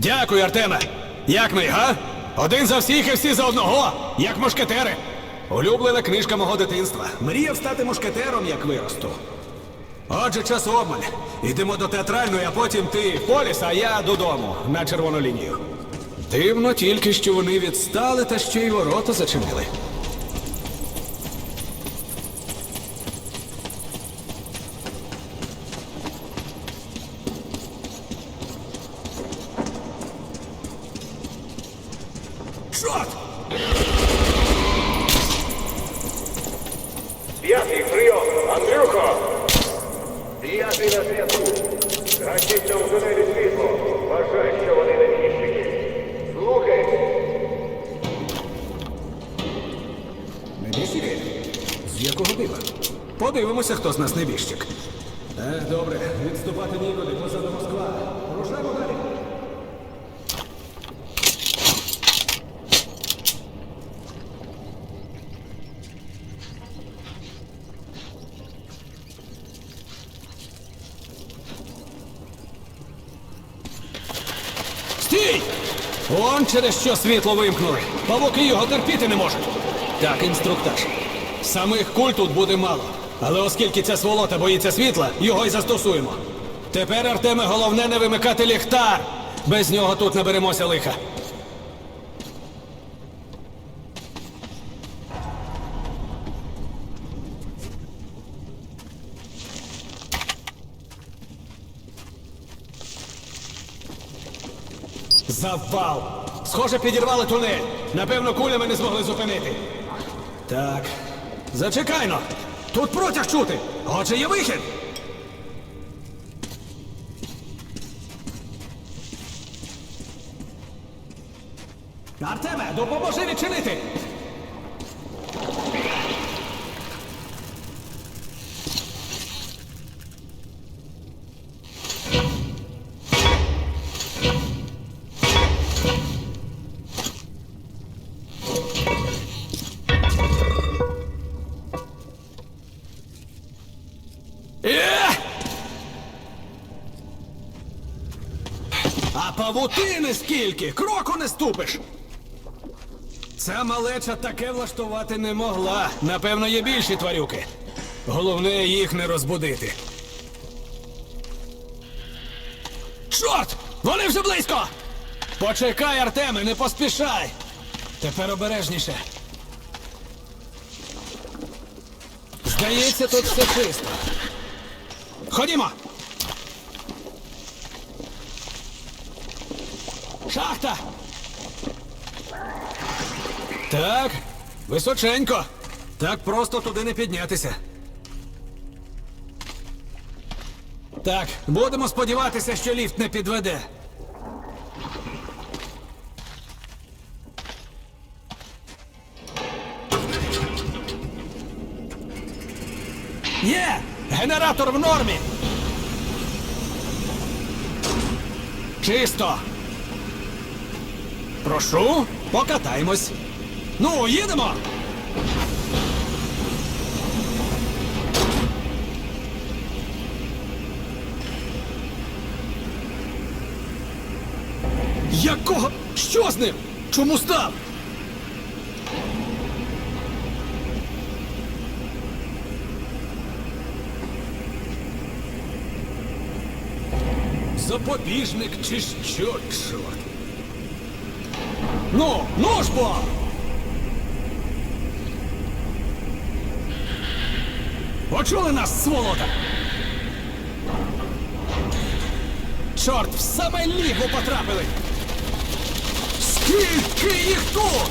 Дякую, Артеме. Як ми, га? Один за всіх і всі за одного, як мушкетери. Улюблена книжка мого дитинства. Мріяв стати мушкетером, як виросту. Отже, час обмаль. Йдемо до театральної, а потім ти в поліс, а я додому на червону лінію. Дивно тільки, що вони відстали та ще й ворота зачинили. Чорт! П'ятий прийом, Андрюхо! П'ятий на зв'язку. Гасіться у тунелі світло. Вважай, що вони невіщики. Слухай. Небіжчики? З якого дива? Подивимося, хто з нас небіжчик. Е, добре, відступати нікуди, позаду Москва. Рушаємо далі. Стій! Он через що світло вимкнули. Павуки його терпіти не можуть. Так, інструктаж. Самих куль тут буде мало. Але оскільки ця сволота боїться світла, його й застосуємо. Тепер, Артеме, головне не вимикати ліхтар. Без нього тут наберемося лиха. Завал! Схоже, підірвали тунель. Напевно, кулями не змогли зупинити. Так. Зачекайно! Тут протяг чути! Отже, є вихід! Артеме, допоможи відчинити! Павутини скільки? Кроку не ступиш. Ця малеча таке влаштувати не могла. Напевно, є більші тварюки. Головне їх не розбудити. Чорт! Вони вже близько! Почекай, Артеме, не поспішай! Тепер обережніше. Здається, тут все чисто. Ходімо! Шахта! Так, височенько. Так просто туди не піднятися. Так, будемо сподіватися, що ліфт не підведе. Є! Генератор в нормі! Чисто! Прошу, покатаємось. Ну, їдемо! Якого? Що з ним? Чому став? Запобіжник чи що, чорт? Ну, ну ж бо! Почули нас, сволота? Чорт, в саме лігу потрапили! Скільки їх тут?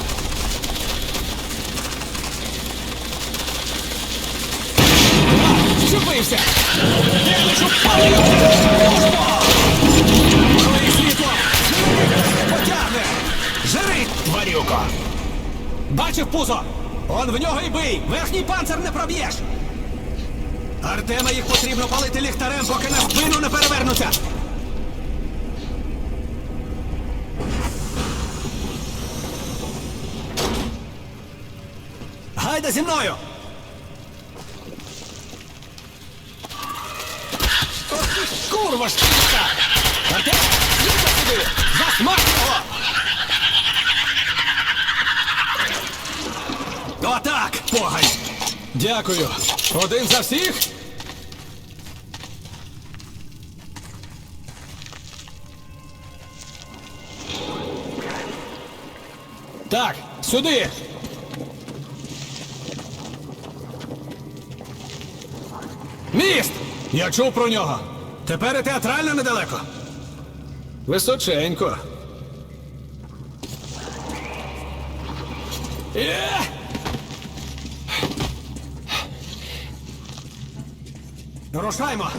Вчепився! Я лишу палю! Пузо! Он в нього й бий! Верхній панцир не проб'єш! Артема їх потрібно палити ліхтарем, поки на спину не перевернуться! Гайда зі мною! Курва ти! Артем, сюди! Засмаль! погань! Дякую. Один за всіх? Так, сюди. Міст! Я чув про нього. Тепер і театрально недалеко. Височенько. Є! Рушаймо!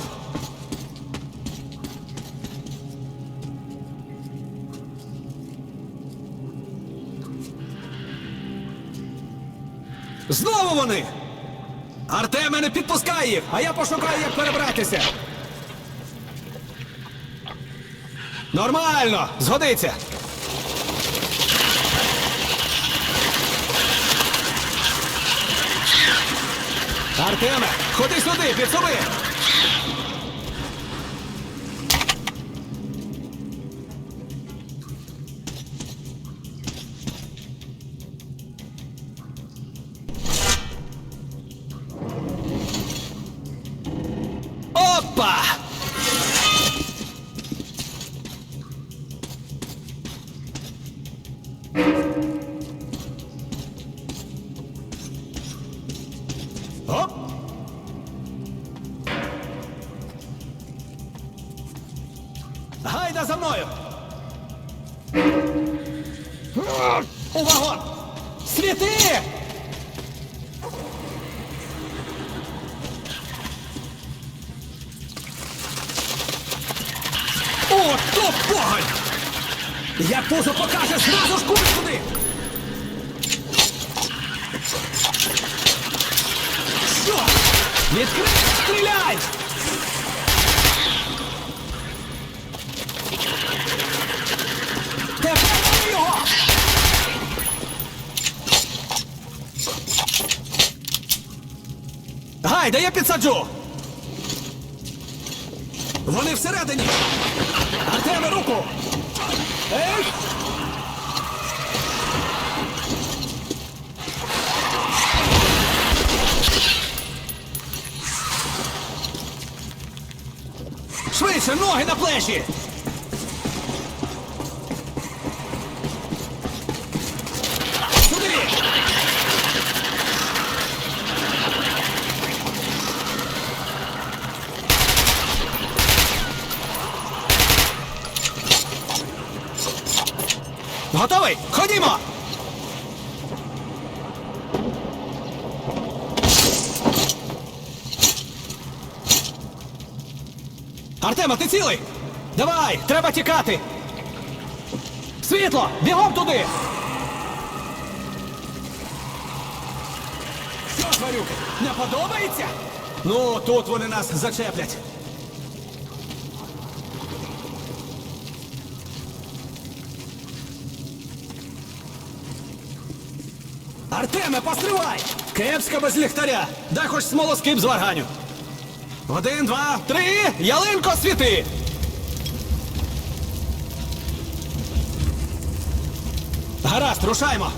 Знову вони! Артеме не підпускай їх, а я пошукаю, як перебратися. Нормально, згодиться. Артеме, ходи сюди, підсуби! Гайда за мною! У вагон! Світи! О, то погонь! Як пузо покаже, зразу ж куль сюди! Що? Відкрий, стріляй! Гайда, я підсаджу! Вони всередині! Артеме, руку! Ей! Швидше, ноги на плечі! Сюди! Готовий? Ходімо! Артема, ти цілий? Давай, треба тікати! Світло! Бігом туди! Що, тварюки, не подобається? Ну, тут вони нас зачеплять. Артеме, постривай! Кепська без ліхтаря! Дай хоч смолоскип з варганю. Один, два, три! Ялинко світи! Гаразд, рушаймо!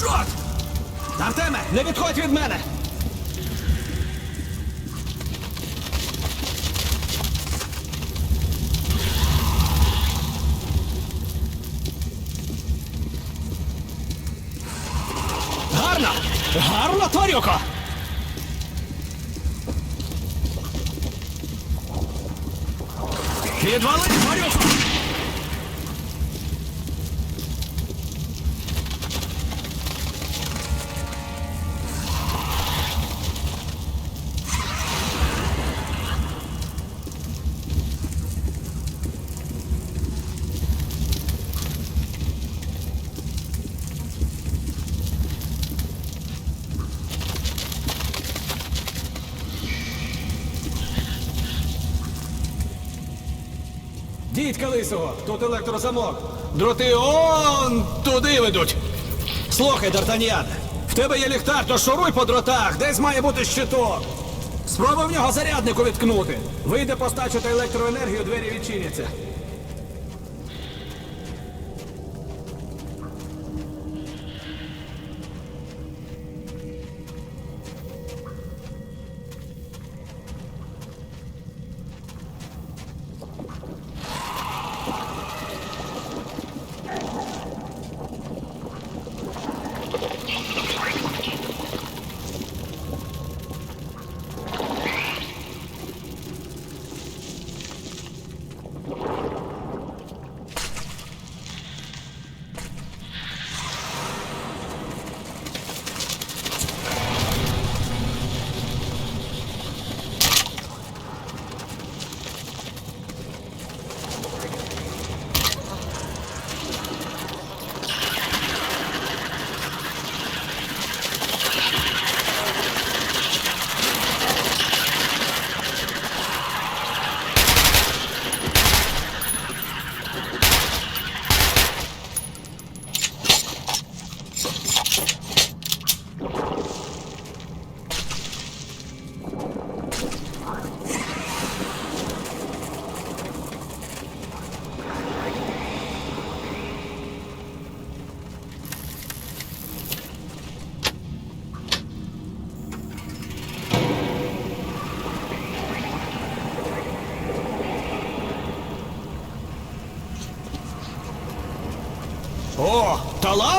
Чорт! Артеме, не відходь від мене! Гарно, тварюко! Підвали, тварюко! Дідька лисого, тут електрозамок. Дроти он туди ведуть. Слухай, Д'Артаньян, в тебе є ліхтар, то шуруй по дротах, десь має бути щиток. Спробуй в нього заряднику відкнути. Вийде постачити електроенергію, двері відчиняться.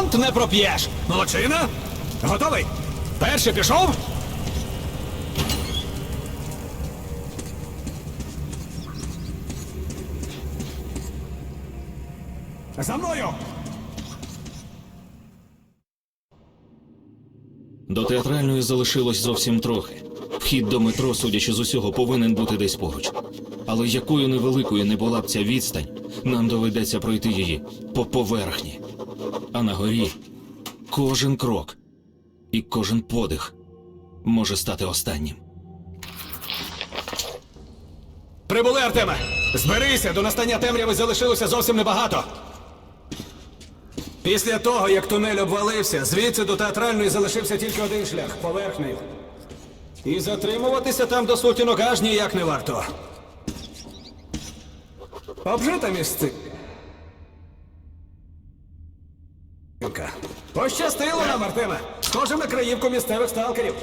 Талант не проп'єш. Молодчина. Готовий? Перший пішов. За мною! До театральної залишилось зовсім трохи. Вхід до метро, судячи з усього, повинен бути десь поруч. Але якою невеликою не була б ця відстань, нам доведеться пройти її по поверхні. А на горі кожен крок і кожен подих може стати останнім. Прибули, Артеме! Зберися, до настання темряви залишилося зовсім небагато. Після того, як тунель обвалився, звідси до театральної залишився тільки один шлях поверхнею. І затримуватися там до сутінок аж ніяк не варто. Обжита місце. Пощастило нам, Артеме! Схоже на краївку місцевих сталкерів.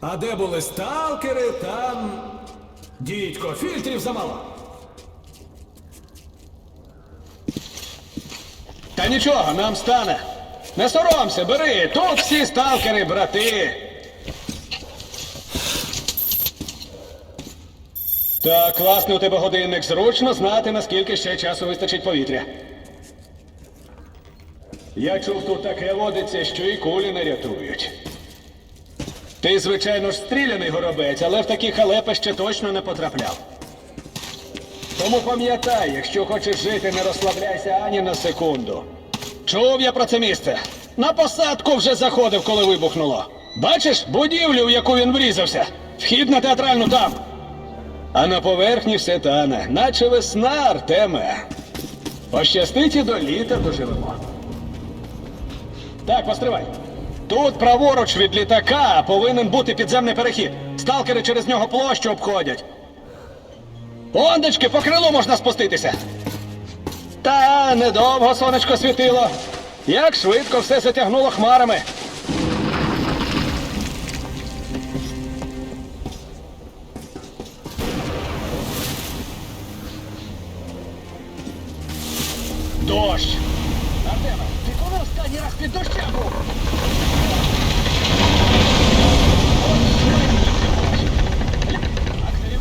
А де були сталкери, там. Дідько, фільтрів замало. Та нічого, нам стане. Не соромся, бери. Тут всі сталкери, брати. Так, класний у тебе годинник. Зручно знати, наскільки ще часу вистачить повітря. Я чув, тут таке водиться, що і кулі не рятують. Ти, звичайно ж, стріляний горобець, але в такі халепи ще точно не потрапляв. Тому пам'ятай, якщо хочеш жити, не розслабляйся ані на секунду. Чув я про це місце. На посадку вже заходив, коли вибухнуло. Бачиш будівлю, в яку він врізався? Вхід на театральну там. А на поверхні все тане, наче весна, Артеме. Пощастить і до літа доживемо. Так, постривай. Тут праворуч від літака повинен бути підземний перехід. Сталкери через нього площу обходять. Ондечки, по крилу можна спуститися. Та недовго сонечко світило. Як швидко все затягнуло хмарами. Дощ. Артема, ти коли останній раз під дощем був? Акселів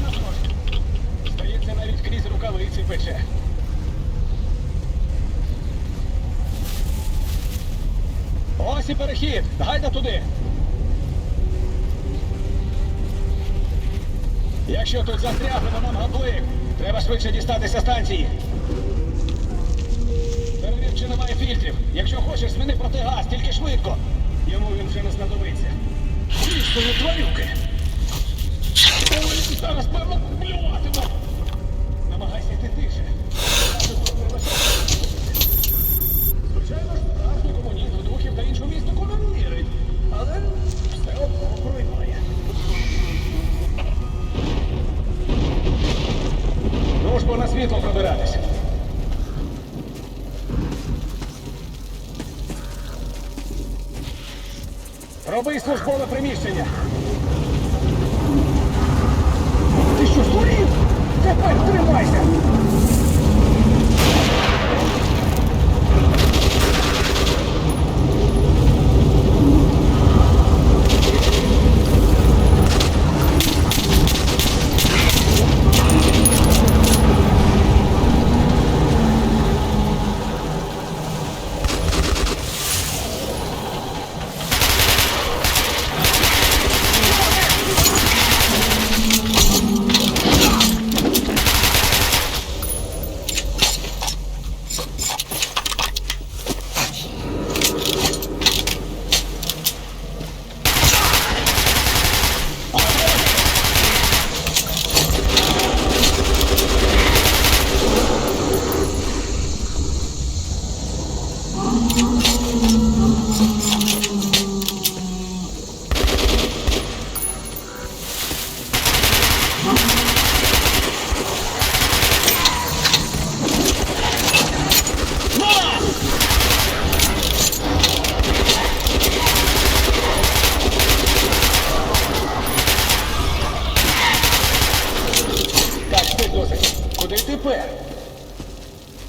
на навіть крізь рукавиці пече. Ось і перехід. Гайда туди. Якщо тут застрягли, то нам гаплик. Треба швидше дістатися станції ще немає фільтрів. Якщо хочеш, зміни протигаз, тільки швидко. Йому він вже не знадобиться. Крістої тварюки. Зараз певно плюватиму. Намагайся йти тише. Звичайно ж, справжній комунізм духів та іншу містику не вірить. Але все одно проймає. Нужбо на світло пробиратись. Роби службове приміщення. Ти що, здурів? Тепер тримайся! Куди тепер?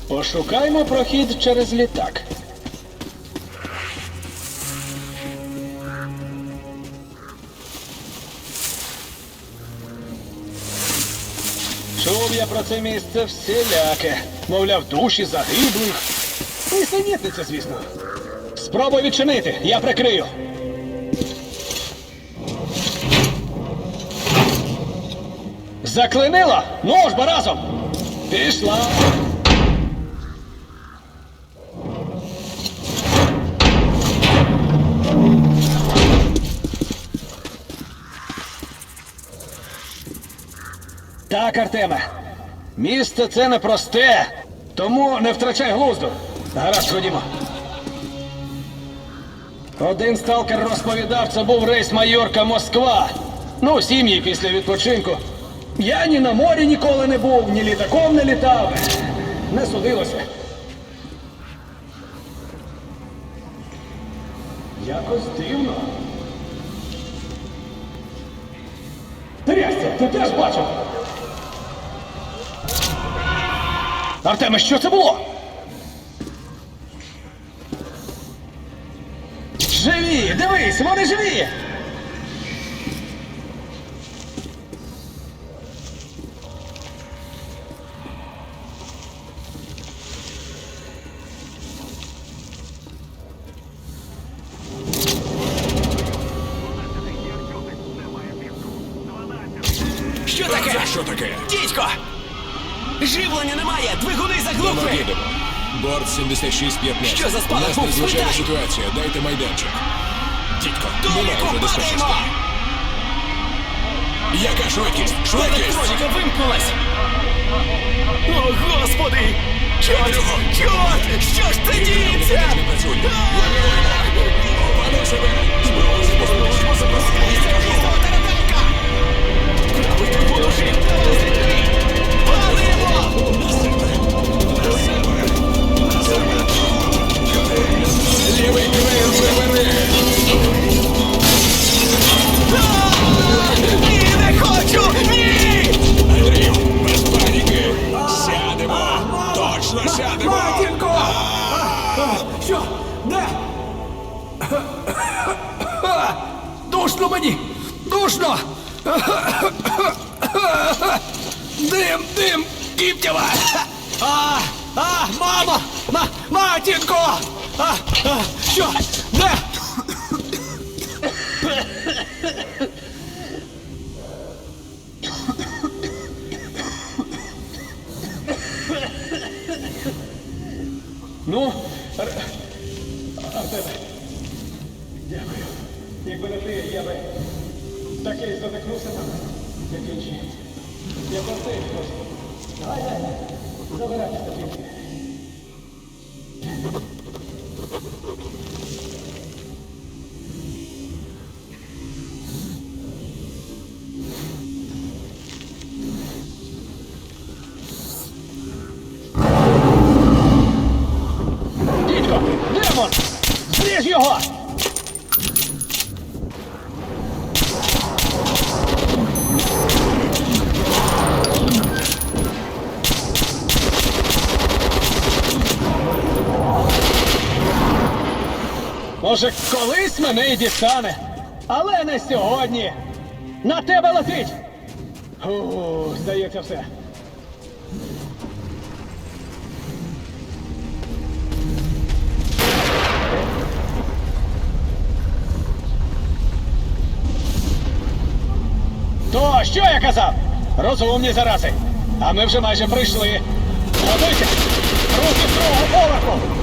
Пошукаймо прохід через літак. Це місце всіляке. Мовляв, душі загиблих. Нісенітниця, звісно. Спробуй відчинити, я прикрию. Заклинило? Ну ж бо разом! Пішла! Так, Артеме. Місце це непросте, тому не втрачай глузду. Гаразд, ходімо. Один сталкер розповідав, це був рейс Майорка Москва. Ну, сім'ї після відпочинку. Я ні на морі ніколи не був, ні літаком не літав. Не судилося. Якось дивно. Трясся, ти теж бачив? Артеме, що це було? Живі! Дивись, вони живі! 86-15. Що за спалах У нас був? надзвичайна Спитай! ситуація. Дайте майданчик. Дідько, давай Доміку, вже до спешності. падаємо! Яка швидкість? Швидкість! Електроніка вимкнулась! О, господи! Чорт! Чого? Чорт! Що ж це діється? Не працює. Опануй себе! Спробуй спуститися. Я скажу, що тарабелька! Крапить буду жив! Лівий двигун прибери! Ні, не хочу! Ні! Андрію, без паніки! Сядемо! Точно сядемо! Матінко! Що? Де? Душно мені! Душно! Дим, дим, кіптєва! А, а, мамо! Ма, матінко! А, а, що? Де? Ну, Ар... Артеме, дякую. Якби не ти, я би такий задихнувся там, як інші. Я простий просто. Гай, гай, забирайте статінки. Мене дістане, але не сьогодні. На тебе летить! Здається, все. То що я казав? Розумні зарази. А ми вже майже прийшли. Готуйся! Руки з другого поверху!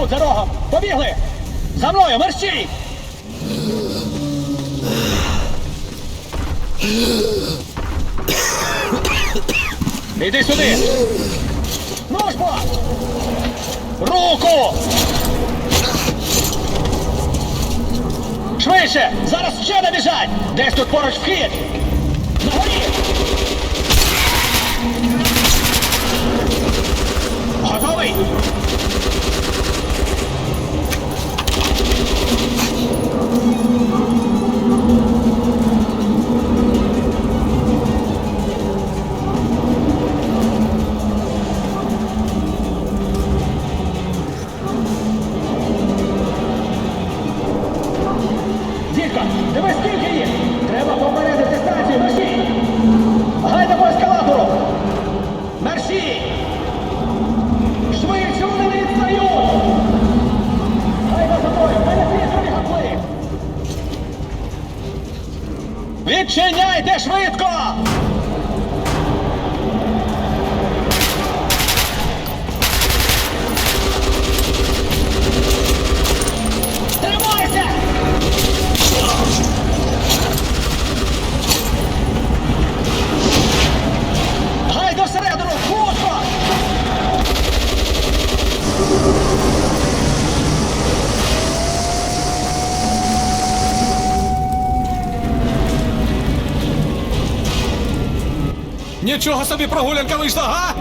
Тут за рогом! Побігли! За мною, мерщій! Іди сюди! Ну ж! Руку! Швидше! Зараз ще набіжать! Десь тут поруч вхід! На горі! Готовий? Дідько, дивись скільки їх! Треба попередити станцію, мерщій! Гайда по ескалатору! Мерщій! Швидше вони не відстають! Гайда за мною, в мене фільтрові гатли! Відчиняйте швидко! Нічого собі прогулянка вийшла, га?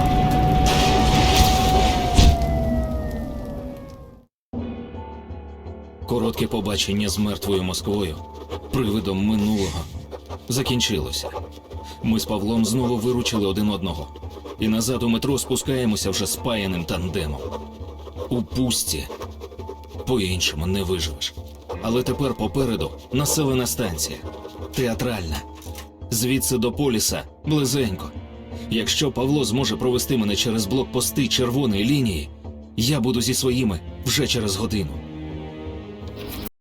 Коротке побачення з мертвою Москвою, привидом минулого, закінчилося. Ми з Павлом знову виручили один одного. І назад у метро спускаємося вже спаяним тандемом. У пустці по-іншому не виживеш. Але тепер попереду населена станція, театральна. Звідси до поліса близенько. Якщо Павло зможе провести мене через блокпости червоної лінії, я буду зі своїми вже через годину.